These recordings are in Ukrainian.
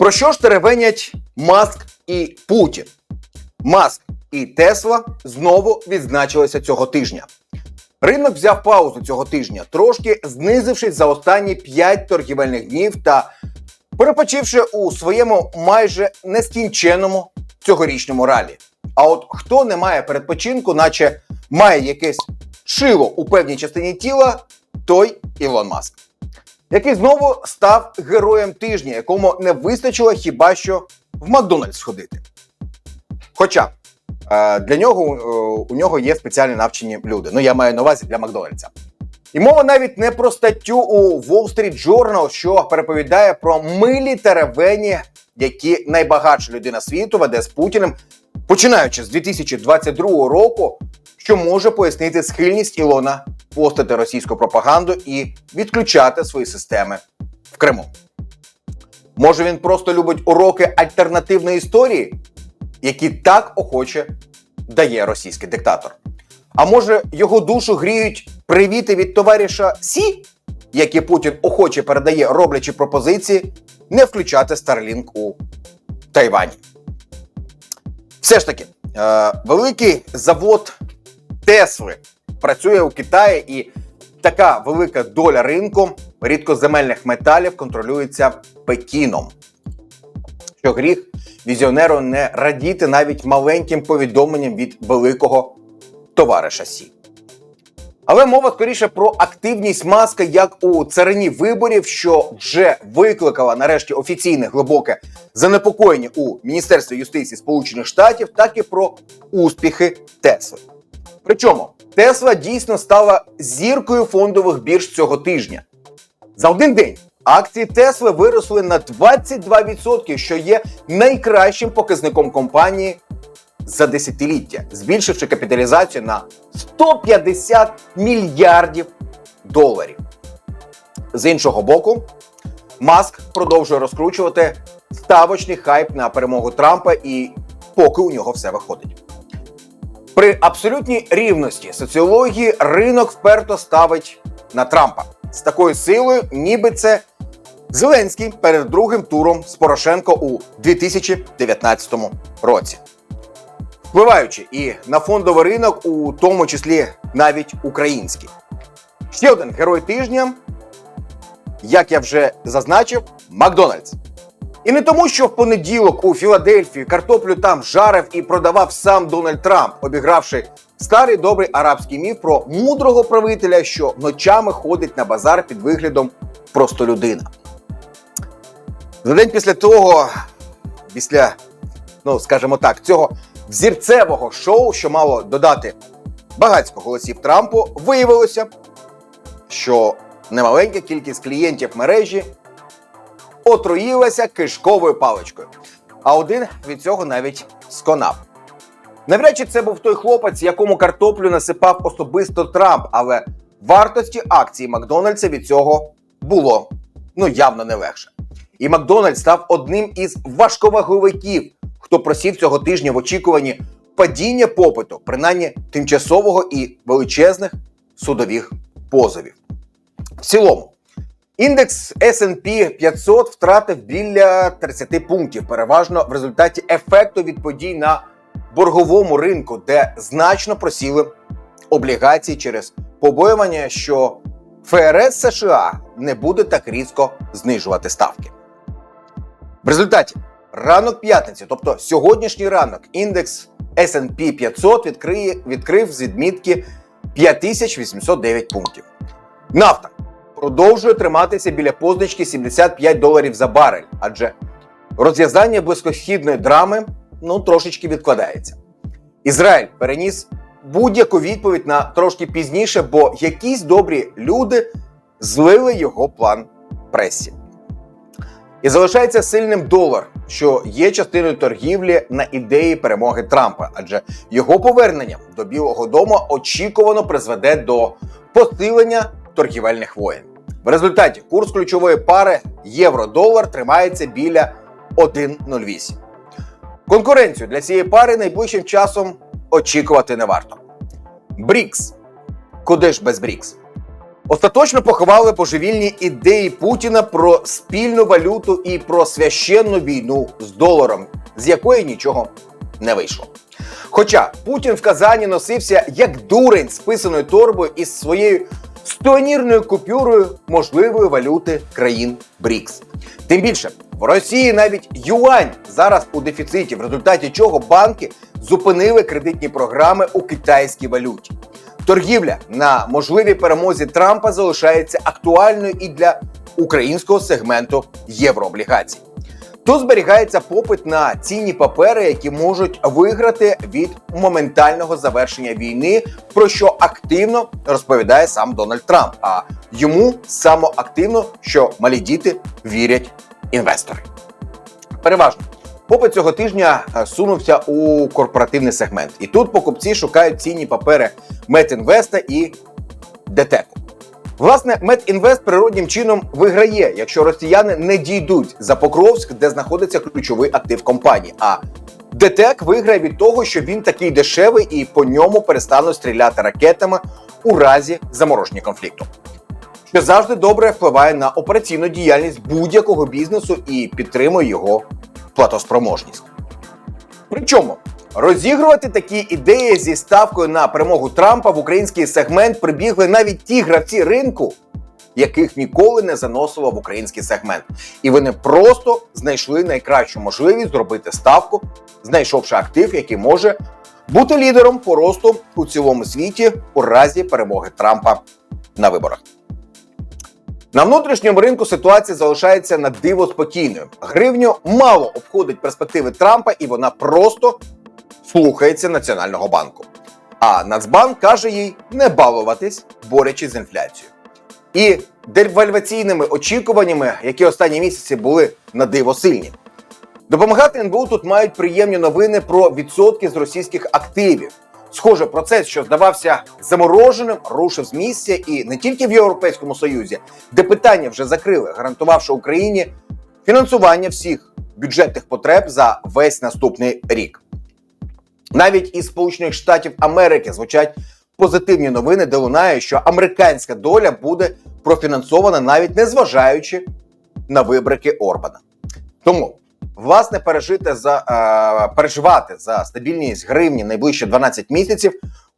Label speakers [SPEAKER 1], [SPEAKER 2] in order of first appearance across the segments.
[SPEAKER 1] Про що ж теревенять Маск і Путін? Маск і Тесла знову відзначилися цього тижня. Ринок взяв паузу цього тижня, трошки знизившись за останні 5 торгівельних днів та перепочивши у своєму майже нескінченому цьогорічному ралі. А от хто не має передпочинку, наче має якесь шило у певній частині тіла, той Ілон Маск, який знову став героєм тижня, якому не вистачило хіба що в Макдональдс сходити. Хоча е, для нього е, у нього є спеціально навчені люди. Ну я маю на увазі для Макдональдса. І мова навіть не про статтю у Wall Street Journal, що переповідає про милі теревені, які найбагатша людина світу веде з Путіним, починаючи з 2022 року, що може пояснити схильність Ілона постати російську пропаганду і відключати свої системи в Криму. Може, він просто любить уроки альтернативної історії, які так охоче дає російський диктатор. А може, його душу гріють привіти від товариша Сі, які Путін охоче передає, роблячи пропозиції не включати Starlink у Тайвані. Все ж таки, е, великий завод Тесли працює у Китаї, і така велика доля ринку рідкоземельних металів контролюється Пекіном. Що гріх візіонеру не радіти навіть маленьким повідомленням від великого товариша Сі. Але мова скоріше про активність маска як у царині виборів, що вже викликала нарешті офіційне глибоке занепокоєння у Міністерстві юстиції Сполучених Штатів, так і про успіхи Тесли. Причому Тесла дійсно стала зіркою фондових бірж цього тижня. За один день акції Тесли виросли на 22%, що є найкращим показником компанії за десятиліття, збільшивши капіталізацію на 150 мільярдів доларів. З іншого боку, Маск продовжує розкручувати ставочний хайп на перемогу Трампа, і поки у нього все виходить. При абсолютній рівності соціології ринок вперто ставить на Трампа з такою силою, ніби це Зеленський перед другим туром з Порошенко у 2019 році. Впливаючи і на фондовий ринок, у тому числі навіть український. Ще один герой тижня, як я вже зазначив, Макдональдс. І не тому, що в понеділок у Філадельфії картоплю там жарив і продавав сам Дональд Трамп, обігравши старий добрий арабський міф про мудрого правителя, що ночами ходить на базар під виглядом просто людина. За день після того, після, ну скажімо так, цього взірцевого шоу, що мало додати багатько голосів Трампу, виявилося, що немаленька кількість клієнтів мережі отруїлася кишковою паличкою, а один від цього навіть сконав. Навряд чи це був той хлопець, якому картоплю насипав особисто Трамп, але вартості акції Макдональдса від цього було ну явно не легше. І Макдональдс став одним із важковаговиків, хто просів цього тижня в очікуванні падіння попиту, принаймні тимчасового і величезних судових позовів. В цілому, індекс SP 500 втратив біля 30 пунктів, переважно в результаті ефекту від подій на борговому ринку, де значно просіли облігації через побоювання, що ФРС США не буде так різко знижувати ставки. В результаті ранок п'ятниці, тобто сьогоднішній ранок, індекс SP 500 відкриє, відкрив з відмітки 5809 пунктів. Нафта продовжує триматися біля позначки 75 доларів за барель, адже розв'язання близькосхідної драми ну трошечки відкладається. Ізраїль переніс будь-яку відповідь на трошки пізніше, бо якісь добрі люди злили його план пресі. І залишається сильним долар, що є частиною торгівлі на ідеї перемоги Трампа, адже його повернення до Білого Дому очікувано призведе до посилення торгівельних воєн. В результаті курс ключової пари євро-долар тримається біля 1,08. Конкуренцію для цієї пари найближчим часом очікувати не варто. Брікс. Куди ж без Брікс? Остаточно поховали божевільні ідеї Путіна про спільну валюту і про священну війну з доларом, з якої нічого не вийшло. Хоча Путін в Казані носився як дурень з писаною торбою із своєю стоонірною купюрою можливої валюти країн БРІКС. Тим більше в Росії навіть юань зараз у дефіциті, в результаті чого банки зупинили кредитні програми у китайській валюті. Торгівля на можливій перемозі Трампа залишається актуальною і для українського сегменту єврооблігацій. Тут зберігається попит на цінні папери, які можуть виграти від моментального завершення війни, про що активно розповідає сам Дональд Трамп. А йому самоактивно, що малі діти вірять інвестори. Переважно попит цього тижня е, сунувся у корпоративний сегмент, і тут покупці шукають цінні папери Метінвеста і ДТЕКу. Власне, Медінвест природнім чином виграє, якщо росіяни не дійдуть за Покровськ, де знаходиться ключовий актив компанії. А ДТЕК виграє від того, що він такий дешевий і по ньому перестануть стріляти ракетами у разі замороження конфлікту. Що завжди добре впливає на операційну діяльність будь-якого бізнесу і підтримує його платоспроможність. Причому розігрувати такі ідеї зі ставкою на перемогу Трампа в український сегмент прибігли навіть ті гравці ринку, яких ніколи не заносило в український сегмент. І вони просто знайшли найкращу можливість зробити ставку, знайшовши актив, який може бути лідером по росту у цілому світі у разі перемоги Трампа на виборах. На внутрішньому ринку ситуація залишається на диво спокійною. Гривню мало обходить перспективи Трампа, і вона просто слухається Національного банку. А Нацбанк каже їй не балуватись, борючись з інфляцією. І девальваційними очікуваннями, які останні місяці були на диво сильні. Допомагати НБУ тут мають приємні новини про відсотки з російських активів. Схоже, процес, що здавався замороженим, рушив з місця і не тільки в Європейському Союзі, де питання вже закрили, гарантувавши Україні фінансування всіх бюджетних потреб за весь наступний рік. Навіть із Сполучених Штатів Америки звучать позитивні новини, де лунає, що американська доля буде профінансована навіть незважаючи на вибрики Орбана. Тому власне пережити за е, переживати за стабільність гривні найближчі 12 місяців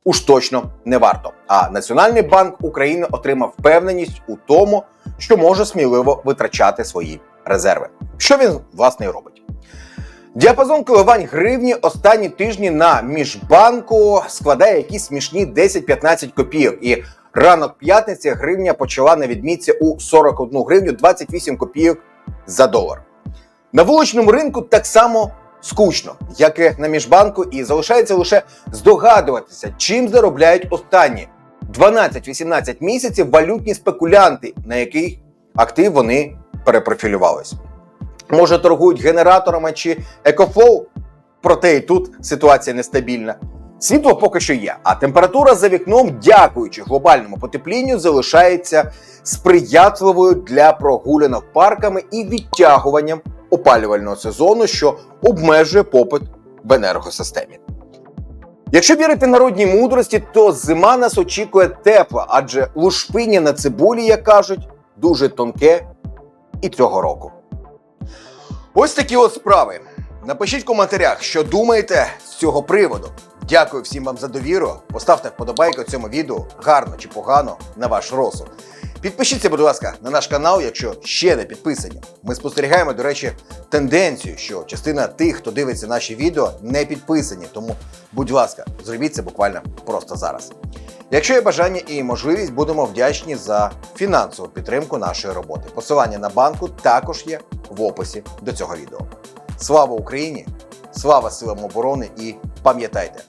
[SPEAKER 1] уж точно не варто. А Національний банк України отримав впевненість у тому, що може сміливо витрачати свої резерви. Що він власне і робить. Діапазон коливань гривні останні тижні на міжбанку складає якісь смішні 10-15 копійок. І ранок п'ятниці гривня почала на відмітці у 41 гривню 28 копійок за долар. На вуличному ринку так само скучно, як і на міжбанку, і залишається лише здогадуватися, чим заробляють останні 12-18 місяців валютні спекулянти, на який актив вони перепрофілювалися. Може, торгують генераторами чи екофлоу, проте і тут ситуація нестабільна. Світло поки що є, а температура за вікном, дякуючи глобальному потеплінню, залишається сприятливою для прогулянок парками і відтягуванням опалювального сезону, що обмежує попит в енергосистемі. Якщо вірити народній мудрості, то зима нас очікує тепла, адже лушпині на цибулі, як кажуть, дуже тонке і цього року. Ось такі от справи. Напишіть в коментарях, що думаєте з цього приводу. Дякую всім вам за довіру. Поставте вподобайку цьому відео, гарно чи погано, на ваш розсуд. Підпишіться, будь ласка, на наш канал, якщо ще не підписані. Ми спостерігаємо, до речі, тенденцію, що частина тих, хто дивиться наші відео, не підписані. Тому, будь ласка, зробіть це буквально просто зараз. Якщо є бажання і можливість, будемо вдячні за фінансову підтримку нашої роботи. Посилання на банку також є в описі до цього відео. Слава Україні! Слава силам оборони і пам'ятайте,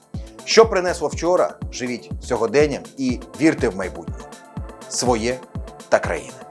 [SPEAKER 1] що принесло вчора, живіть сьогоденням і вірте в майбутнє своє та країни.